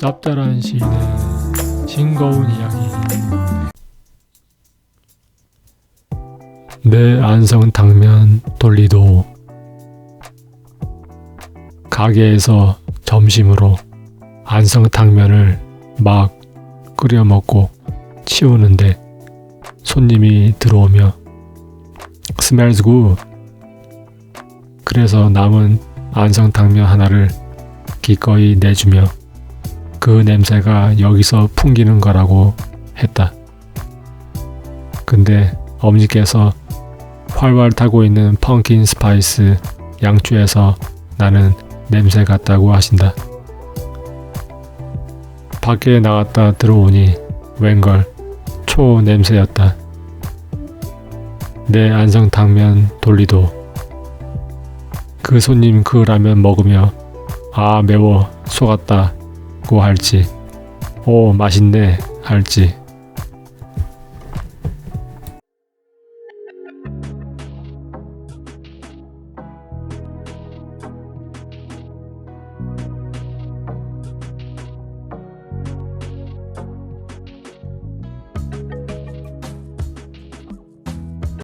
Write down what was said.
짭짤한 시인의 싱거운 이야기. 내 안성 당면 돌리도 가게에서 점심으로 안성 당면을 막 끓여 먹고 치우는데 손님이 들어오며 smells good. 그래서 남은 안성 당면 하나를 기꺼이 내주며 그 냄새가 여기서 풍기는 거라고 했다. 근데 어머니께서 활활 타고 있는 펑킨 스파이스 양주에서 나는 냄새 같다고 하신다. 밖에 나갔다 들어오니 웬걸 초 냄새였다. 내 안성 당면 돌리도 그 손님 그 라면 먹으며 아 매워 속았다 먹고 할지, 오, 맛있네 할지.